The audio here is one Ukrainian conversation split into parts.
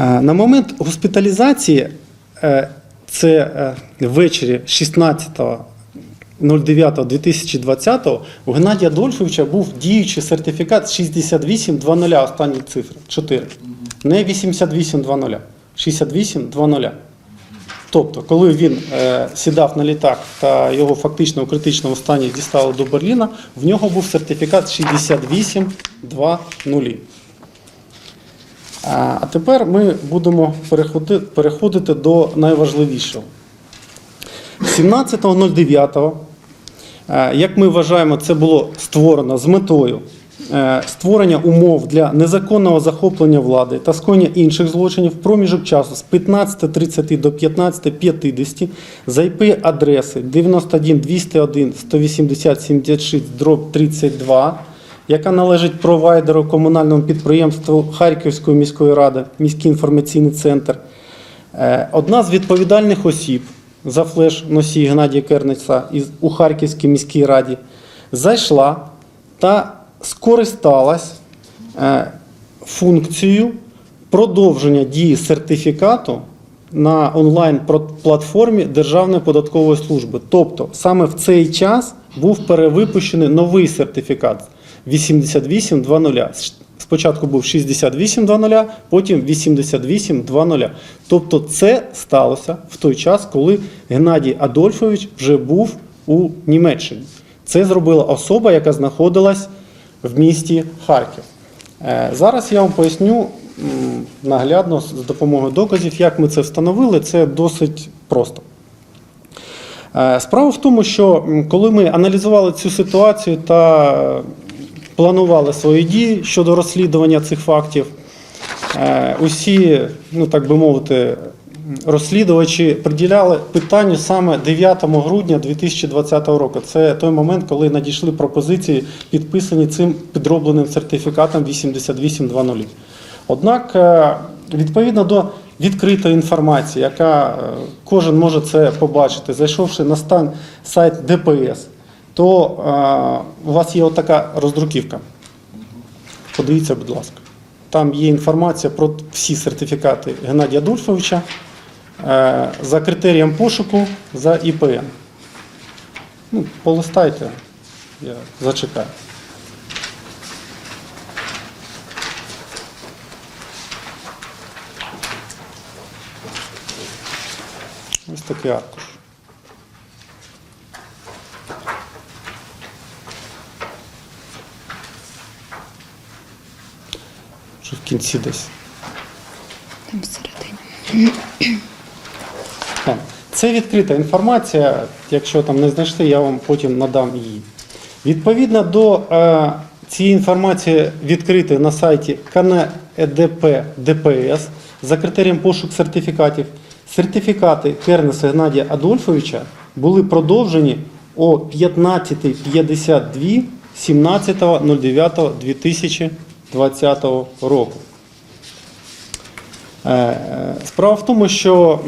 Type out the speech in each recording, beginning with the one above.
Е, На момент госпіталізації, е, це е, ввечері 16.09.2020 у Геннадія Адольфовича був діючий сертифікат 6820, останні цифри 4. Не 8820, 6820. Тобто, коли він сідав на літак та його фактично у критичному стані дістали до Берліна, в нього був сертифікат 6820. А тепер ми будемо переходити, до найважливішого. 17.09, е, як ми вважаємо, це було створено з метою е, створення умов для незаконного захоплення влади та скоєння інших злочинів в проміжок часу з 15.30 до 15.50 за IP-адреси 91 201 180 76 дроб 32, яка належить провайдеру комунальному підприємству Харківської міської ради, міський інформаційний центр. Е, Одна з відповідальних осіб за флеш-носій Геннадія із у Харківській міській раді зайшла та скористалась е, функцією продовження дії сертифікату на онлайн-платформі Державної податкової служби. Тобто саме в цей час був перевипущений новий сертифікат 8820. Спочатку був 6820, потім 8820. Тобто це сталося в той час, коли Геннадій Адольфович вже був у Німеччині. Це зробила особа, яка знаходилась в місті Харків. Е, Зараз я вам поясню наглядно з допомогою доказів, як ми це встановили. Це досить просто. Е, Справа в тому, що коли ми аналізували цю ситуацію та планували свої дії щодо розслідування цих фактів, е, усі, ну так би мовити, розслідувачі приділяли питанню саме 9 грудня 2020 року. Це той момент, коли надійшли пропозиції, підписані цим підробленим сертифікатом 8820. Однак, е, відповідно до відкритої інформації, яка е, кожен може це побачити, зайшовши на стан сайт ДПС, то е, у вас є отака роздруківка. Подивіться, будь ласка. Там є інформація про всі сертифікати Геннадія Адольфовича е, за критерієм пошуку за ІПН. Ну, полистайте, я зачекаю. Ось такий аркуш. Що в кінці десь. Там всередині. Це відкрита інформація. Якщо там не знайшли, я вам потім надам її. Відповідно до е, цієї інформації відкритої на сайті КНЕДП ДПС за критерієм пошук сертифікатів, сертифікати Кернеса Геннадія Адольфовича були продовжені о 15.52 17.09.2020 року. Е, е, Справа в тому, що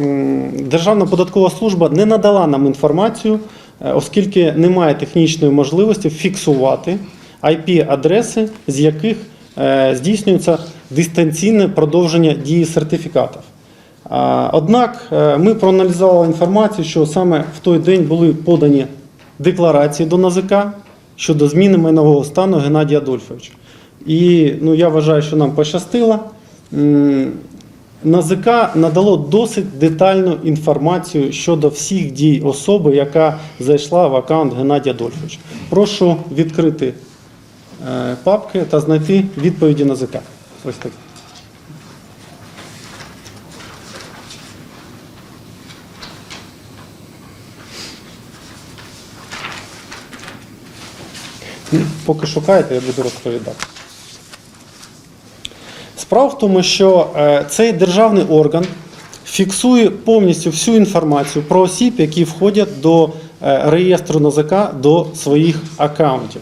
Державна податкова служба не надала нам інформацію, е, оскільки немає технічної можливості фіксувати IP-адреси, з яких здійснюється дистанційне продовження дії сертифікатів. Однак ми проаналізували інформацію, що саме в той день були подані декларації до НАЗК щодо зміни майнового стану Геннадія Адольфовича. І ну, я вважаю, що нам пощастило. НАЗК надало досить детальну інформацію щодо всіх дій особи, яка зайшла в аккаунт Геннадія Адольфовича. Прошу відкрити е, папки та знайти відповіді НАЗК. Ось так. Ну, Поки шукаєте, я буду розповідати. Справа в тому, що е, цей державний орган фіксує повністю всю інформацію про осіб, які входять до е, реєстру НАЗК до своїх аккаунтів.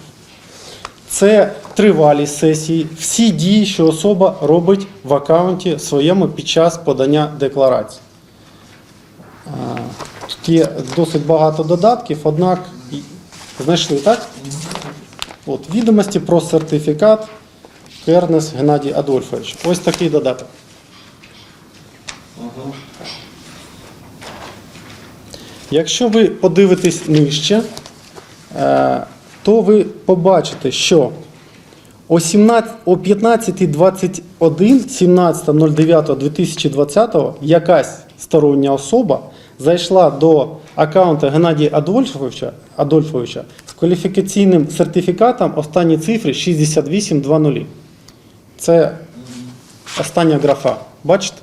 Це тривалість сесії, всі дії, що особа робить в аккаунті своєму під час подання декларації. Е, Тут є досить багато додатків, однак знайшли так? От, відомості про сертифікат Кернес Геннадій Адольфович. Ось такий додаток. Якщо ви подивитесь нижче, е, то ви побачите, що о 17 о 15.21 17.09.2020 якась стороння особа зайшла до аккаунта Геннадія Адольфовича, Адольфовича з кваліфікаційним сертифікатом останні цифри 6820. Це остання графа. Бачите?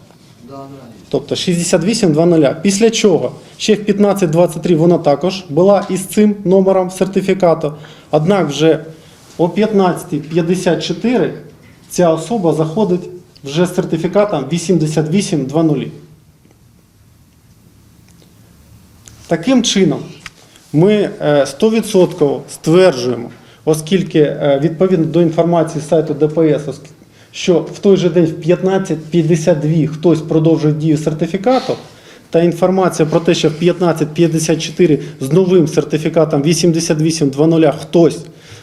Тобто 6820. Після чого ще в 1523 вона також була із цим номером сертифікату. Однак вже о 1554 ця особа заходить вже з сертифікатом 8820. Таким чином, ми е, 100% стверджуємо, оскільки е, відповідно до інформації з сайту ДПС, що в той же день в 15.52 хтось продовжує дію сертифікату, та інформація про те, що в 15.54 з новим сертифікатом 8820 хтось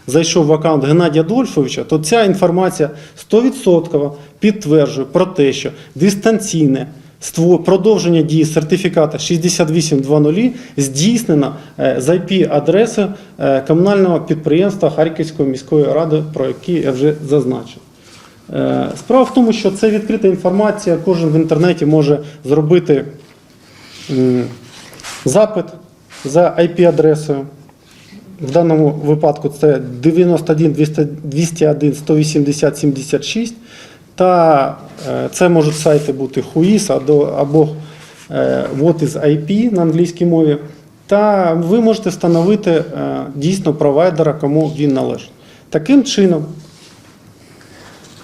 зайшов в аккаунт Геннадія Адольфовича, то ця інформація 100% підтверджує про те, що дистанційне продовження дії сертифіката 6820 здійснено е, з IP-адреси е, комунального підприємства Харківської міської ради, про які я вже зазначив. Е, Справа в тому, що це відкрита інформація, кожен в інтернеті може зробити запит за IP-адресою. В даному випадку це 91 200 201 180 76. Та е, це можуть сайти бути Whois або, What is IP на англійській мові. Та ви можете встановити е, дійсно провайдера, кому він належить. Таким чином,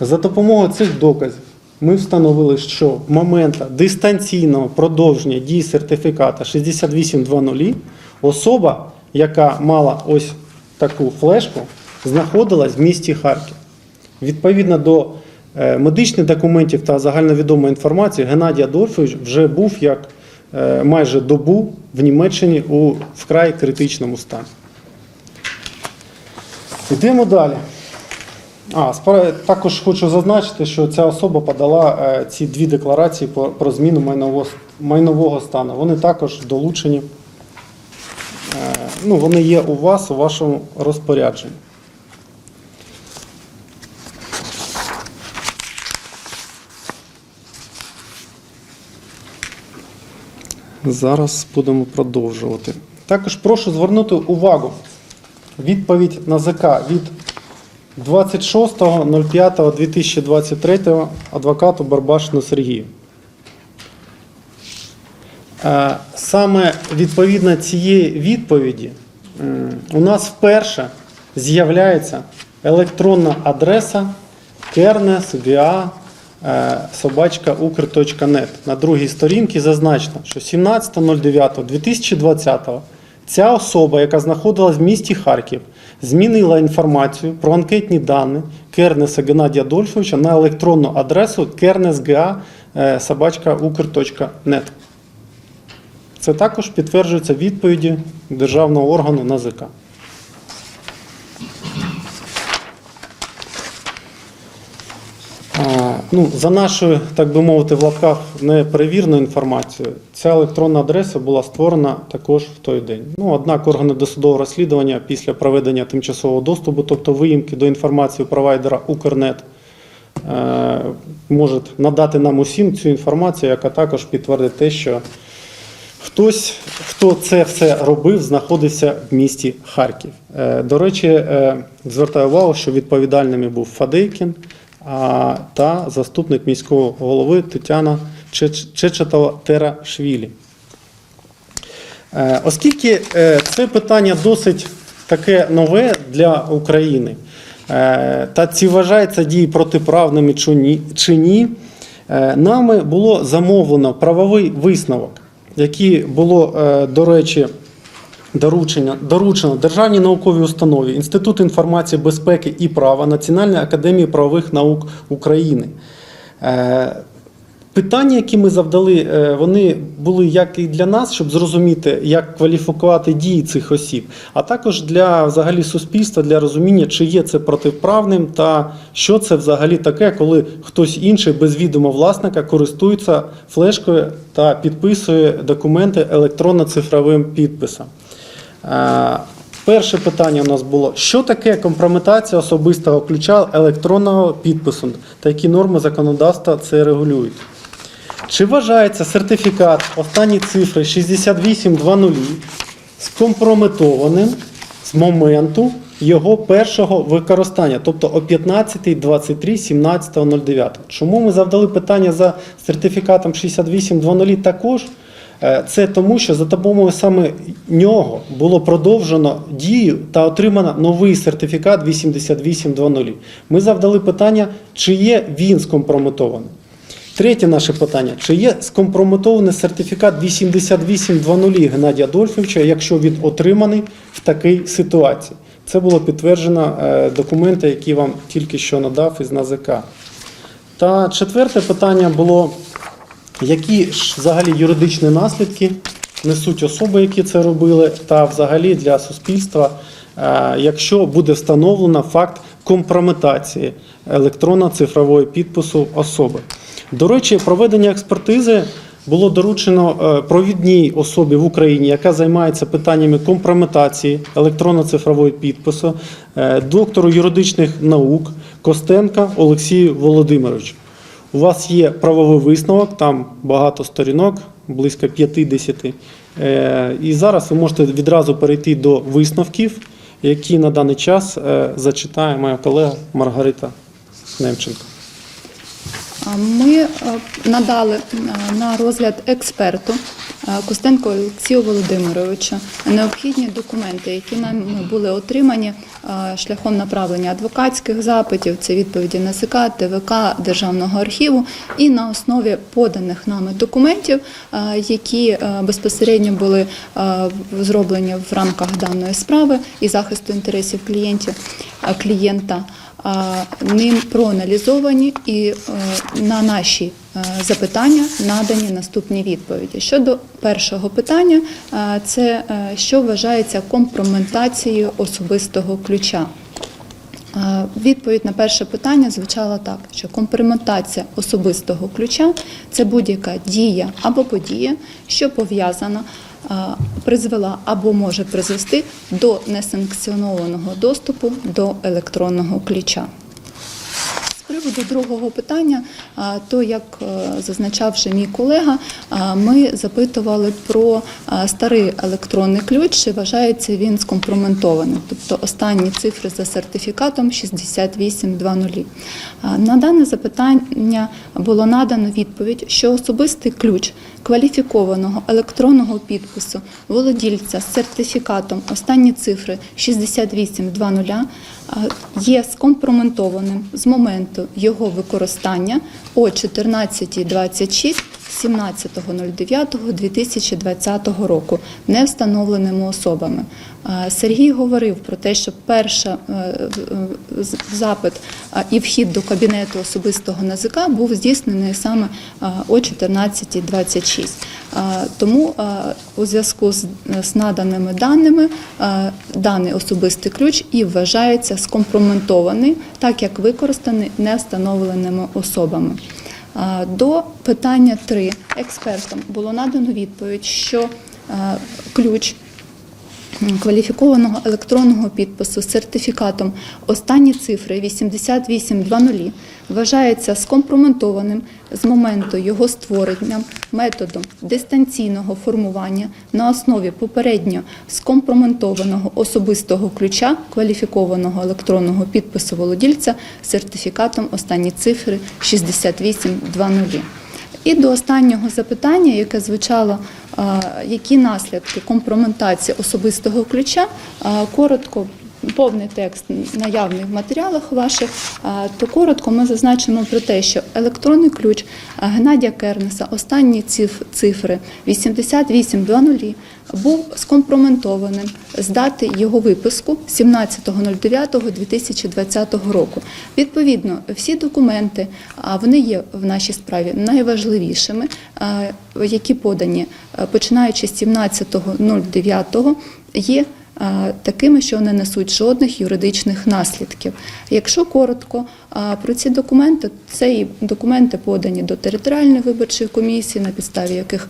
за допомогою цих доказів ми встановили, що в момент дистанційного продовження дії сертифіката 6820 особа, яка мала ось таку флешку, знаходилась в місті Харків. Відповідно до е, медичних документів та загальновідомої інформації, Геннадій Адольфович вже був як е, майже добу в Німеччині у вкрай критичному стані. Йдемо далі. А, також хочу зазначити, що ця особа подала е, ці дві декларації про зміну майнового, стану. Вони також долучені. Е, ну, вони є у вас у вашому розпорядженні. Зараз будемо продовжувати. Також прошу звернути увагу. Відповідь на ЗК від 26.05.2023 адвокату Барбашину Сергію. Е, Саме відповідно цієї відповіді у нас вперше з'являється електронна адреса kernes.ga собачка ukr.net. На другій сторінці зазначено, що 17.09.2020 ця особа, яка знаходилась в місті Харків, змінила інформацію про анкетні дані Кернеса Геннадія Адольфовича на електронну адресу kernesga.ukr.net. Це також підтверджується відповіді державного органу НАЗК. Ну, за нашою, так би мовити, в лапках неперевірною інформацією, ця електронна адреса була створена також в той день. Ну, однак органи досудового розслідування після проведення тимчасового доступу, тобто виїмки до інформації провайдера Укрнет, е, можуть надати нам усім цю інформацію, яка також підтвердить те, що Хтось, хто це все робив, знаходився в місті Харків. Е, До речі, е, звертаю увагу, що відповідальними був Фадейкін та заступник міського голови Тетяна Чеч- Чечетова Терашвілі. Е, Оскільки е, це питання досить таке нове для України, е, та чи вважаються дії протиправними чи ні- нами було замовлено правовий висновок, який було, до речі, доручення, доручено Державній науковій установі, Інститут інформації безпеки і права Національної академії правових наук України. Е, Питання, які ми завдали, е, вони були як і для нас, щоб зрозуміти, як кваліфікувати дії цих осіб, а також для взагалі суспільства, для розуміння, чи є це протиправним та що це взагалі таке, коли хтось інший без відома власника користується флешкою та підписує документи електронно-цифровим підписом. Е, Перше питання у нас було: що таке компрометація особистого ключа електронного підпису та які норми законодавства це регулюють? Чи вважається сертифікат останні цифри 6820 скомпрометованим з моменту його першого використання, тобто о 15.23.17.09? Чому ми завдали питання за сертифікатом 6820 також? Е, Це тому, що за допомогою саме нього було продовжено дію та отримано новий сертифікат 8820. Ми завдали питання, чи є він скомпрометований. Третє наше питання: чи є скомпрометований сертифікат 8820 Геннадія Адольфовича, якщо він отриманий в такій ситуації? Це було підтверджено е, документи, які вам тільки що надав із НАЗК. Та четверте питання було, які ж взагалі юридичні наслідки несуть особи, які це робили, та взагалі для суспільства, е, якщо буде встановлено факт компрометації електронно-цифрової підпису особи. До речі, проведення експертизи було доручено е, провідній особі в Україні, яка займається питаннями компрометації електронно-цифрової підпису, е, доктору юридичних наук Костенка Олексію Володимировичу. У вас є правовий висновок, там багато сторінок, близько 50. Е, І зараз ви можете відразу перейти до висновків, які на даний час е, зачитає моя колега Маргарита Немченко. Ми е, надали на розгляд експерту Костенко Олексію Володимировичу необхідні документи, які нам були отримані шляхом направлення адвокатських запитів, це відповіді НСК, ТВК, Державного архіву, і на основі поданих нами документів, які безпосередньо були зроблені в рамках даної справи і захисту інтересів клієнтів клієнта ним проаналізовані і е, на наші е, запитання надані наступні відповіді. Щодо першого питання, е, це що вважається компрометацією особистого ключа. Відповідь на перше питання звучала так, що компрометація особистого ключа це будь-яка дія або подія, що пов'язана, призвела або може призвести до несанкціонованого доступу до електронного ключа. З приводу другого питання, то як е, зазначав вже мій колега, ми запитували про старий електронний ключ, чи вважається він скомпроментованим, тобто останні цифри за сертифікатом 6820. А, На дане запитання було надано відповідь, що особистий ключ кваліфікованого електронного підпису володільця з сертифікатом останні цифри 6820 а, є скомпроментованим з моменту його використання о 14.26 17.09.2020 року невстановленими особами. Сергій говорив про те, що перша е, запит і вхід до кабінету особистого НАЗК був здійснений саме о 14.26. Тому у зв'язку з наданими даними даний особистий ключ і вважається скомпроментований, так як використаний невстановленими особами. До питання 3 експертам було надано відповідь, що ключ кваліфікованого електронного підпису з сертифікатом останні цифри 8820 вважається скомпроментованим з моменту його створення методом дистанційного формування на основі попередньо скомпроментованого особистого ключа кваліфікованого електронного підпису володільця з сертифікатом останні цифри 6820. І до останнього запитання, яке звучало, які наслідки компрометації особистого ключа, коротко повний текст наявний в матеріалах ваших, то коротко ми зазначимо про те, що електронний ключ Геннадія Кернеса, останні циф- цифри 8800, був скомпроментованим з дати його випуску 17.09.2020 року. Відповідно, всі документи вони є в нашій справі найважливішими, які подані починаючи з 17.09, є такими, що не несуть жодних юридичних наслідків. Якщо коротко про ці документи, це і документи подані до територіальної виборчої комісії, на підставі яких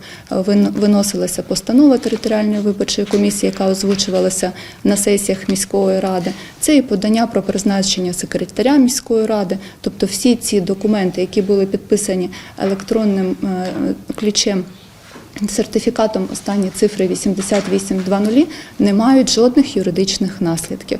виносилася постанова територіальної виборчої комісії, яка озвучувалася на сесіях міської ради. Це і подання про призначення секретаря міської ради, тобто всі ці документи, які були підписані електронним е, ключем. Сертифікатом останні цифри 8820 не мають жодних юридичних наслідків.